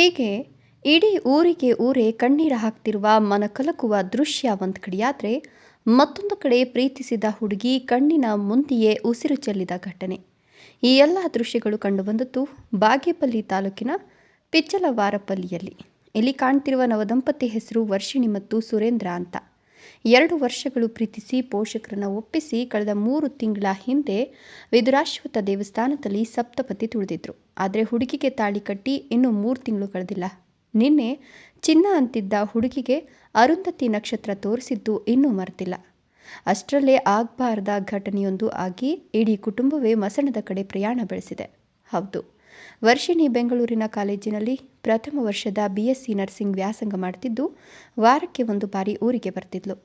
ಹೀಗೆ ಇಡೀ ಊರಿಗೆ ಊರೇ ಕಣ್ಣೀರ ಹಾಕ್ತಿರುವ ಮನಕಲಕುವ ದೃಶ್ಯ ಒಂದು ಕಡೆಯಾದರೆ ಮತ್ತೊಂದು ಕಡೆ ಪ್ರೀತಿಸಿದ ಹುಡುಗಿ ಕಣ್ಣಿನ ಮುಂದೆಯೇ ಉಸಿರು ಚೆಲ್ಲಿದ ಘಟನೆ. ಈ ಎಲ್ಲ ದೃಶ್ಯಗಳು ಕಂಡುಬಂದದ್ದು ಬಾಗೇಪಲ್ಲಿ ತಾಲೂಕಿನ ಪಿಚ್ಚಲವಾರಪಲ್ಲಿಯಲ್ಲಿ. ಇಲ್ಲಿ ಕಾಣ್ತಿರುವ ನವದಂಪತಿ ಹೆಸರು ವರ್ಷಿಣಿ ಮತ್ತು ಸುರೇಂದ್ರ ಅಂತ. ಎರಡು ವರ್ಷಗಳು ಪ್ರೀತಿಸಿ ಪೋಷಕರನ್ನು ಒಪ್ಪಿಸಿ ಕಳೆದ ಮೂರು ತಿಂಗಳ ಹಿಂದೆ ವಿದುರಾಶ್ವತ ದೇವಸ್ಥಾನದಲ್ಲಿ ಸಪ್ತಪತಿ ತುಳಿದಿದ್ರು. ಆದರೆ ಹುಡುಗಿಗೆ ತಾಳಿ ಕಟ್ಟಿ ಇನ್ನೂ ಮೂರು ತಿಂಗಳು ಕಳೆದಿಲ್ಲ. ನಿನ್ನೆ ಚಿನ್ನ ಅಂತಿದ್ದ ಹುಡುಗಿಗೆ ಅರುಂಧತಿ ನಕ್ಷತ್ರ ತೋರಿಸಿದ್ದು ಇನ್ನೂ ಮರೆತಿಲ್ಲ. ಅಷ್ಟರಲ್ಲೇ ಆಗಬಾರದ ಘಟನೆಯೊಂದು ಆಗಿ ಇಡೀ ಕುಟುಂಬವೇ ಮಸಣದ ಕಡೆ ಪ್ರಯಾಣ ಬೆಳೆಸಿದೆ. ಹೌದು, ವರ್ಷಿಣಿ ಬೆಂಗಳೂರಿನ ಕಾಲೇಜಿನಲ್ಲಿ ಪ್ರಥಮ ವರ್ಷದ ಬಿ ಎಸ್ ಸಿ ನರ್ಸಿಂಗ್ ವ್ಯಾಸಂಗ ಮಾಡ್ತಿದ್ದು ವಾರಕ್ಕೆ ಒಂದು ಬಾರಿ ಊರಿಗೆ ಬರ್ತಿದ್ಲು.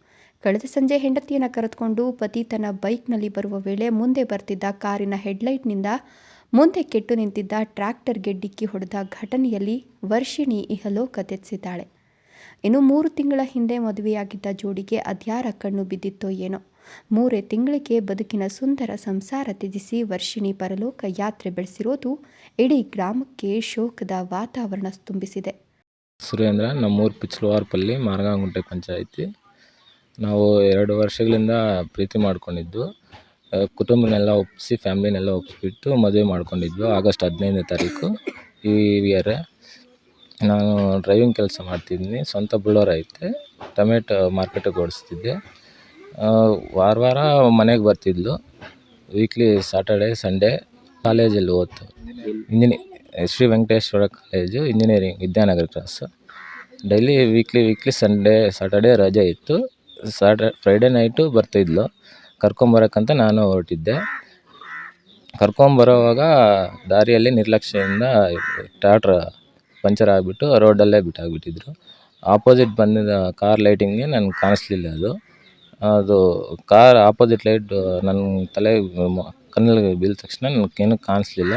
ಕಳೆದ ಸಂಜೆ ಹೆಂಡತಿಯನ್ನು ಕರೆದುಕೊಂಡು ಪತಿ ತನ್ನ ಬೈಕ್ನಲ್ಲಿ ಬರುವ ವೇಳೆ ಮುಂದೆ ಬರ್ತಿದ್ದ ಕಾರಿನ ಹೆಡ್ಲೈಟ್ನಿಂದ ಮುಂದೆ ಕೆಟ್ಟು ನಿಂತಿದ್ದ ಟ್ರ್ಯಾಕ್ಟರ್ಗೆ ಡಿಕ್ಕಿ ಹೊಡೆದ ಘಟನೆಯಲ್ಲಿ ವರ್ಷಿಣಿ ಇಹಲೋಕ ತೆತ್ತಿದ್ದಾಳೆ ಇನ್ನು ಮೂರು ತಿಂಗಳ ಹಿಂದೆ ಮದುವೆಯಾಗಿದ್ದ ಜೋಡಿಗೆ ಅದ್ಯಾರ ಕಣ್ಣು ಬಿದ್ದಿತ್ತೋ ಏನೋ. ಮೂರೇ ತಿಂಗಳಿಗೆ ಬದುಕಿನ ಸುಂದರ ಸಂಸಾರ ತ್ಯಜಿಸಿ ವರ್ಷಿಣಿ ಪರಲೋಕ ಯಾತ್ರೆ ಬೆಳೆಸಿರೋದು ಇಡೀ ಗ್ರಾಮಕ್ಕೆ ಶೋಕದ ವಾತಾವರಣ ತುಂಬಿಸಿದೆ. ಸುರೇಂದ್ರ ನಮ್ಮೂರು ಪಿಚ್ಲವಾರ್ಪಲ್ಲಿ ಮಾರ್ಗಾಂಗುಂಟೆ ಪಂಚಾಯಿತಿ. ನಾವು ಎರಡು ವರ್ಷಗಳಿಂದ ಪ್ರೀತಿ ಮಾಡಿಕೊಂಡಿದ್ದು ಕುಟುಂಬನೆಲ್ಲ ಒಪ್ಪಿಸಿ, ಫ್ಯಾಮ್ಲಿನೆಲ್ಲ ಒಪ್ಪಿಸ್ಬಿಟ್ಟು ಮದುವೆ ಮಾಡಿಕೊಂಡಿದ್ವು ಆಗಸ್ಟ್ ಹದಿನೈದನೇ ತಾರೀಕು ಈ ಇಯರ್ ನಾನು ಡ್ರೈವಿಂಗ್ ಕೆಲಸ ಮಾಡ್ತಿದ್ದೀನಿ, ಸ್ವಂತ ಬುಳ್ಳೋರ್ ಐತೆ, ಟೊಮೆಟೊ ಮಾರ್ಕೆಟಿಗೆ ಓಡಿಸ್ತಿದ್ದೆ. ವಾರ ವಾರ ಮನೆಗೆ ಬರ್ತಿದ್ಲು ವೀಕ್ಲಿ ಸಾಟರ್ಡೆ ಸಂಡೇ ಕಾಲೇಜಲ್ಲಿ ಓದ್ತು. ಇಂಜಿನಿ, Shri Venkateshwara college engineering Vidyanagara cross daily weekly weekly Sunday Saturday ರಜೆ ಇತ್ತು. ಸಾಟ ಫ್ರೈಡೇ ನೈಟು ಬರ್ತಿದ್ಲು. ಕರ್ಕೊಂಬರೋಕ್ಕಂತ ನಾನು ಹೊರಟಿದ್ದೆ. ಕರ್ಕೊಂಬರೋವಾಗ ದಾರಿಯಲ್ಲಿ ನಿರ್ಲಕ್ಷ್ಯದಿಂದ ಟ್ಯಾಟ್ರ್ ಪಂಚರ್ ಆಗಿಬಿಟ್ಟು ರೋಡಲ್ಲೇ ಬಿಟ್ಟಾಗ್ಬಿಟ್ಟಿದ್ರು ಆಪೋಸಿಟ್ ಬಂದಿದ್ದ ಕಾರ್ ಲೈಟಿಂಗ್ಗೆ ನನ್ಗೆ ಕಾಣಿಸ್ಲಿಲ್ಲ ಅದು. ಅದು ಕಾರ್ ಆಪೋಸಿಟ್ ಲೈಟ್ ನನ್ನ ತಲೆ ಕಣ್ಣಲ್ಲಿ ಬೀಳ್ದ ತಕ್ಷಣ ನನಗೇನು ಕಾಣಿಸ್ಲಿಲ್ಲ.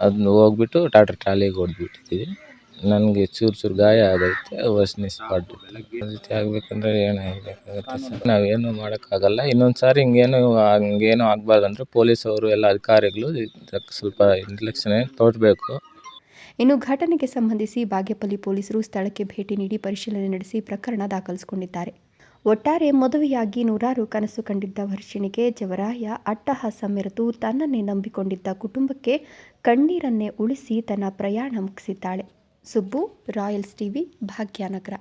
ಅದನ್ನ ಹೋಗ್ಬಿಟ್ಟು ಟಾಟಾ ಟ್ರಾಲಿಗೆ ಹೊಡೆದ್ಬಿಟ್ಟಿದ್ದೀವಿ ನನಗೆ ಚೂರು ಚೂರು ಗಾಯ ಆಗೈತೆ ವರ್ಷನಿ ಸ್ಪಾಟ್ ರೀತಿ ಆಗಬೇಕಂದ್ರೆ ಏನು ಆಗಬೇಕಾಗುತ್ತೆ ಸರ್? ನಾವೇನು ಮಾಡೋಕ್ಕಾಗಲ್ಲ. ಇನ್ನೊಂದು ಸಾರಿ ಹಿಂಗೇನು, ಹಂಗೇನು ಆಗಬಾರ್ದಂದ್ರೆ ಪೊಲೀಸವರು ಎಲ್ಲ ಅಧಿಕಾರಿಗಳು ಇದಕ್ಕೆ ಸ್ವಲ್ಪ ನಿರ್ಲಕ್ಷ್ಯ ತೋರಬೇಕು. ಇನ್ನು ಘಟನೆಗೆ ಸಂಬಂಧಿಸಿ ಬಾಗೇಪಲ್ಲಿ ಪೊಲೀಸರು ಸ್ಥಳಕ್ಕೆ ಭೇಟಿ ನೀಡಿ ಪರಿಶೀಲನೆ ನಡೆಸಿ ಪ್ರಕರಣ ದಾಖಲಿಸಿಕೊಂಡಿದ್ದಾರೆ. ಒಟ್ಟಾರೆ ಮದುವೆಯಾಗಿ ನೂರಾರು ಕನಸು ಕಂಡಿದ್ದ ವರ್ಷಿಣಿಗೆ ಜವರಾಯ ಅಟ್ಟಹಾಸ ಮೆರೆದು ತನ್ನನ್ನೇ ನಂಬಿಕೊಂಡಿದ್ದ ಕುಟುಂಬಕ್ಕೆ ಕಣ್ಣೀರನ್ನೇ ಉಳಿಸಿ ತನ್ನ ಪ್ರಯಾಣ ಮುಗಿಸಿದ್ದಾಳೆ. Subbu Royals TV Bhagyanagara.